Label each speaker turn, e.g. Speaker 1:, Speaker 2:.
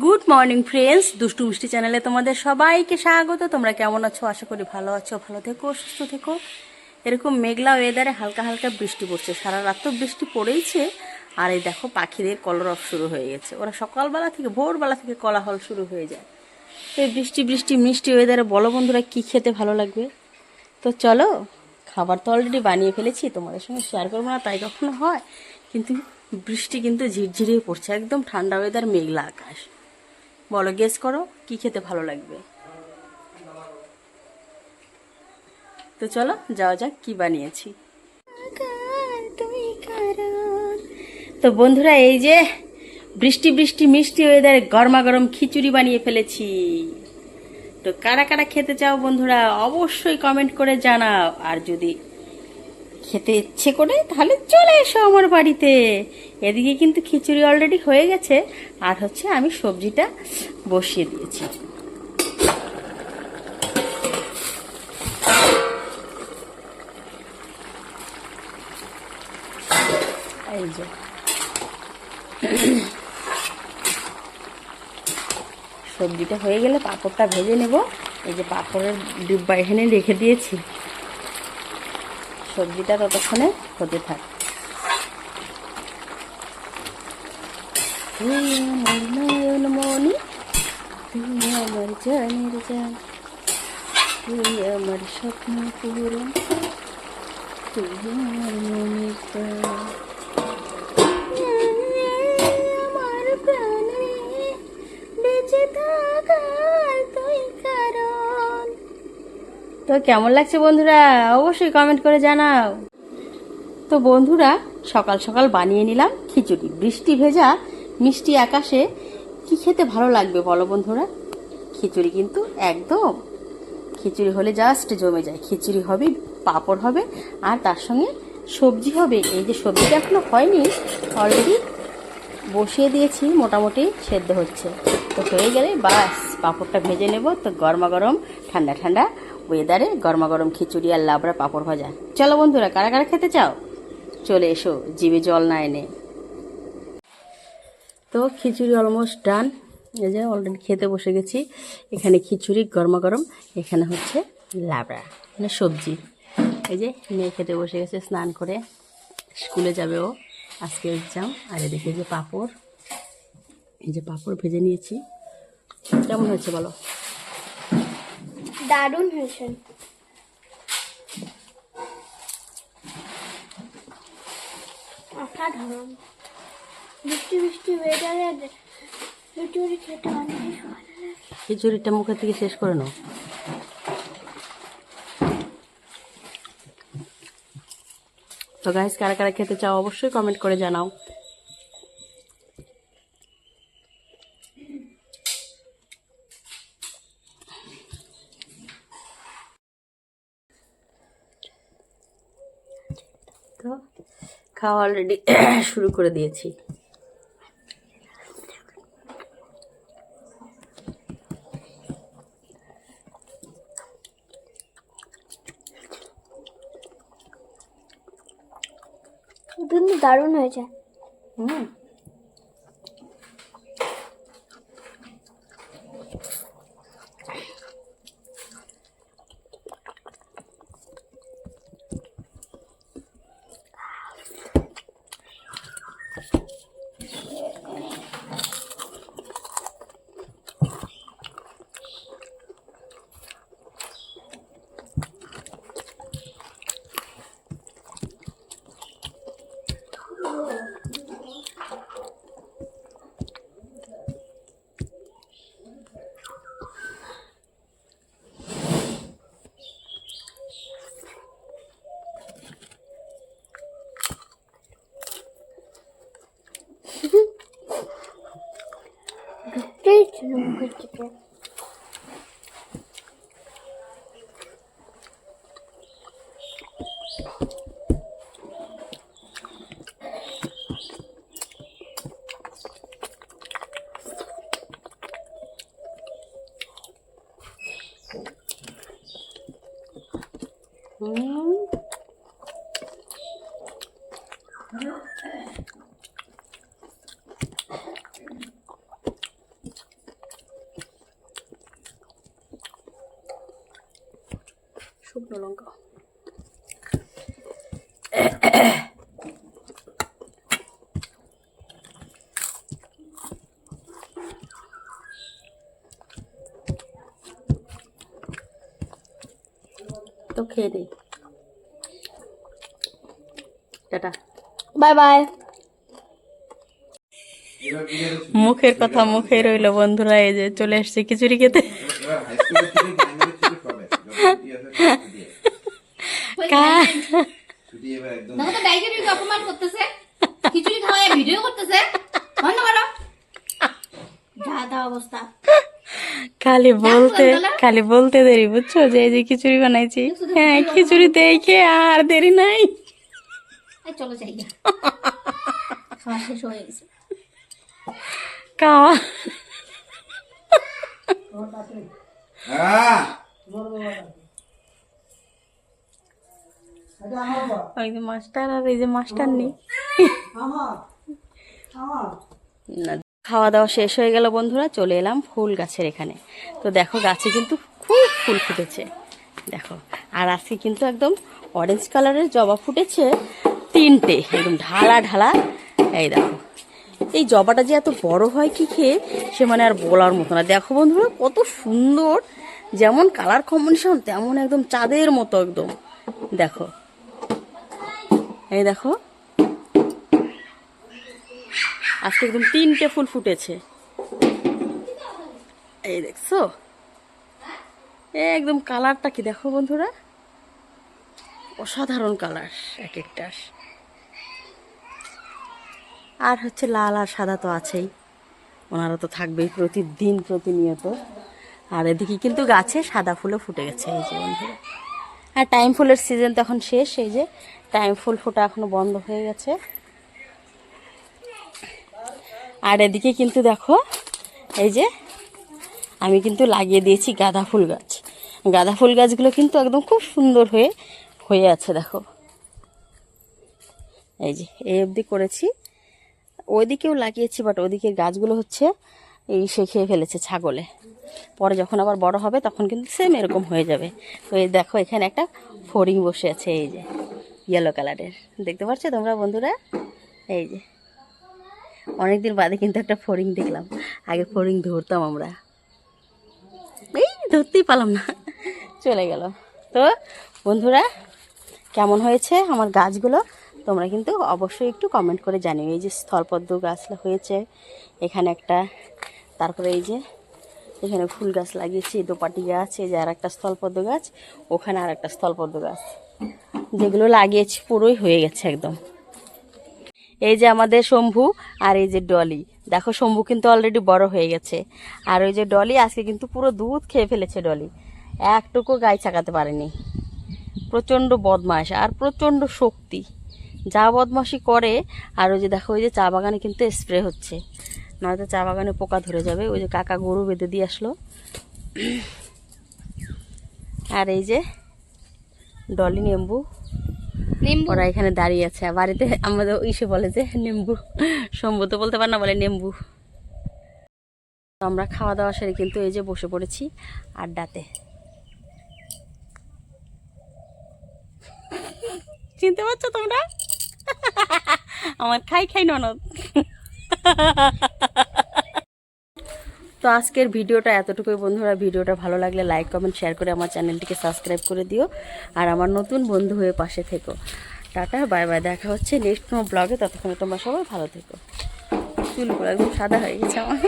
Speaker 1: Good morning friends দুষ্টু মিষ্টি চ্যানেলে তোমাদের সবাইকে স্বাগত। তোমরা কেমন আছো? আশা করি ভালো আছো, ভালো থেকো, সুস্থ থেকো। এরকম মেঘলা ওয়েদারে হালকা হালকা বৃষ্টি পড়ছে। সারা রাত তো বৃষ্টি পড়েইছে। আর এই দেখো, পাখিদের কলরব শুরু হয়ে গেছে। ওরা সকালবেলা থেকে, ভোরবেলা থেকে কলাহল শুরু হয়ে যায়। এই বৃষ্টি বৃষ্টি, মিষ্টি ওয়েদারে বলো বন্ধুরা, কী খেতে ভালো লাগবে? তো চলো, খাবার তো অলরেডি বানিয়ে ফেলেছি, তোমাদের সঙ্গে শেয়ার করব না, তাই কখনো হয়। কিন্তু বৃষ্টি কিন্তু ঝিরঝিরিয়ে পড়ছে, একদম ঠান্ডা ওয়েদার মেঘলা আকাশ। বলো গেস করো, কি খেতে ভালো লাগবে? তো চলো, যাওয়া যাক, কি বানিয়েছি। তো বন্ধুরা, এই যে বৃষ্টি বৃষ্টি মিষ্টি ওয়েদারে গরমা গরম খিচুড়ি বানিয়ে ফেলেছি। তো কারা কারা খেতে চাও বন্ধুরা, অবশ্যই কমেন্ট করে জানাও। আর যদি খেতে ইচ্ছে করে, তাহলে চলে এসো আমার বাড়িতে। এদিকে কিন্তু খিচুড়ি অলরেডি হয়ে গেছে, আর হচ্ছে আমি সবজিটা বসিয়ে দিয়েছি। এই যে। সবজিটা হয়ে গেলে পাঁপড়টা ভেজে নেব। এই যে পাঁপড়ের ডিব্বা এখানে রেখে দিয়েছি। সবজিটা ততক্ষণে হতে থাক। তুই আমার স্বপ্ন পূরণ তুই আমার মনের তো কেমন লাগছে বন্ধুরা? অবশ্যই কমেন্ট করে জানাও। তো বন্ধুরা, সকাল সকাল বানিয়ে নিলাম খিচুড়ি। বৃষ্টি ভেজা, মিষ্টি আকাশে। কি খেতে ভালো লাগবে বলো বন্ধুরা? খিচুড়ি কিন্তু একদম। খিচুড়ি হলে জাস্ট জমে যায়। খিচুড়ি হবে, পাঁপড় হবে, আর তার সঙ্গে সবজি হবে। এই যে সবজিটা এখনও হয়নি অলরেডি বসিয়ে দিয়েছি, মোটামুটি সেদ্ধ হচ্ছে। তো হয়ে গেলে বাস, পাঁপড়টা ভেজে নেব। তো গরমা গরম ঠান্ডা ঠান্ডা ওয়েদারে গরমা গরম খিচুড়ি আর লাবড়া পাঁপড় ভাজা। চলো বন্ধুরা, কারা কারা খেতে চাও? চলে এসো জিভে জল না এনে তো খিচুড়ি অলমোস্ট ডান এই যে অলরেডি খেতে বসে গেছি। এখানে খিচুড়ি গরমা গরম এখানে হচ্ছে লাবড়া মানে সবজি। এই যে মেয়ে খেতে বসে গেছে স্নান করে। স্কুলে যাবে ও, আজকে এক্সাম আর এদিকে যে পাঁপড়, এই যে পাঁপড় ভেজে নিয়েছি। কেমন হয়েছে বলো?
Speaker 2: দারুণ হয়েছে। অসাধারণ। বৃষ্টি বৃষ্টি ওয়েদারে খিচুড়ি খেতে অনেক
Speaker 1: খিচুড়িটা মুখের থেকে শেষ করে নাও। তো গাইস কারা কারা খেতে চাও অবশ্যই কমেন্ট করে জানাও। খাওয়া অলরেডি শুরু করে দিয়েছি।
Speaker 2: কিন্তু দারুণ হয়েছে।
Speaker 1: হুম। Семенка теперь. Mm-hmm. তো খেয়ে দিই টাটা।
Speaker 2: Bye bye.
Speaker 1: মুখের কথা মুখে রইল বন্ধুরা এই যে চলে আসছে খিচুড়ি খেতে।
Speaker 2: অপমান করতেছে। খিচুড়ি খাওয়ায় ভিডিও করতেছে। অবস্থা।
Speaker 1: খালি বলতে খালি বলতে দেরি বুঝছ? যে এই যে খিচুড়ি বানাইছি। হ্যাঁ খিচুড়ি দেখে আর দেরি নাই।
Speaker 2: এই চলো যাই। হয়ে
Speaker 1: খাওয়া ওই যে মাস্টার আর এই যে মাস্টার নেই না খাওয়া দাওয়া শেষ হয়ে গেল বন্ধুরা, চলে এলাম ফুল গাছের এখানে। তো দেখো, গাছে কিন্তু খুব ফুল ফুটেছে। দেখো, আর আজকে কিন্তু একদম অরেঞ্জ কালারের জবা ফুটেছে তিনটে, একদম ঢালা ঢালা। এই দেখো, এই জবাটা যে এত বড় হয় কি খেয়ে, সে মানে আর বলার মতো না। দেখো বন্ধুরা, কত সুন্দর, যেমন কালার কম্বিনেশন তেমন একদম চাঁদের মতো একদম। দেখো, এই দেখো আজকে একদম তিনটে ফুল ফুটেছে। এই দেখছ? একদম কালারটা কি দেখো বন্ধুরা? অসাধারণ কালার। এক একটার আর হচ্ছে লাল আর সাদা তো আছেই। ওনারা তো থাকবেই প্রতিদিন প্রতিনিয়ত। আর এদিকে কিন্তু গাছে সাদা ফুলও ফুটে গেছে এই যে বন্ধুরা। আর টাইম ফুলের সিজন তখন শেষ এই যে টাইম ফুল ফোটা এখনও বন্ধ হয়ে গেছে। আর এদিকে কিন্তু দেখো, এই যে আমি কিন্তু লাগিয়ে দিয়েছি গাঁদা ফুল গাছ। গাঁদা ফুল গাছগুলো কিন্তু একদম খুব সুন্দর হয়ে হয়ে আছে দেখো। এই যে, এই অবধি করেছি। ওইদিকেও লাগিয়েছি বাট ওইদিকে গাছগুলো হচ্ছে, এই সে খেয়ে ফেলেছে ছাগলে। পরে যখন আবার বড় হবে, তখন কিন্তু সেম এরকম হয়ে যাবে। তো এই দেখো, এখানে একটা ফড়িং বসে আছে, এই যে ইয়েলো কালারের দেখতে পাচ্ছ তোমরা বন্ধুরা? এই যে। অনেকদিন বাদে কিন্তু একটা ফড়িং দেখলাম। আগে ফড়িং ধরতাম আমরা। এই ধরতেই পারলাম না। চলে গেল। তো বন্ধুরা, কেমন হয়েছে আমার গাছগুলো? তোমরা কিন্তু অবশ্যই একটু কমেন্ট করে জানিও। এই যে স্থলপদ্ম গাছ হয়েছে, এখানে একটা, তারপরে এই যে এখানে ফুল গাছ লাগিয়েছি, দোপাটি গাছ, এই যে আর একটা স্থলপদ্ম গাছ, ওখানে আর একটা স্থলপদ্ম গাছ। যেগুলো লাগিয়েছি পুরোই হয়ে গেছে একদম। এই যে আমাদের শম্ভু আর এই যে ডলি। দেখো, শম্ভু কিন্তু অলরেডি বড় হয়ে গেছে। আর ওই যে ডলি আজকে কিন্তু পুরো দুধ খেয়ে ফেলেছে ডলি। একটুকু গায়ে চাকাতে পারেনি। প্রচণ্ড বদমাস আর প্রচণ্ড শক্তি। যা বদমাশি করে, আর ওই যে দেখো, ওই যে চা বাগানে কিন্তু স্প্রে হচ্ছে। নয়তো চা বাগানে পোকা ধরে যাবে, ওই যে কাকা গরু বেঁধে দিয়ে আসলো। আর এই যে ডলি নিম্বু। ওরা এখানে দাঁড়িয়ে আছে। বাড়িতে আমাদের ইসে বলে যে, নেম্বু। তো বলতে পার না বলে নেম্বু। আমরা খাওয়া দাওয়া সেরে কিন্তু এই যে বসে পড়েছি আড্ডাতে। চিনতে পারছ তোমরা? আমার খাই খাই ননদ। তো আজকের ভিডিওটা এতটুকুই বন্ধুরা। ভিডিওটা ভালো লাগলে লাইক কমেন্ট শেয়ার করে আমার চ্যানেলটিকে সাবস্ক্রাইব করে দিও। আর আমার নতুন বন্ধু হয়ে পাশে থেকো। টাটা বাই বাই দেখা হচ্ছে নেক্সট কোনো ব্লগে ততক্ষণে তোমরা সবাই ভালো থেকো। চুলগুলো একদম সাদা হয়ে গেছে আমার।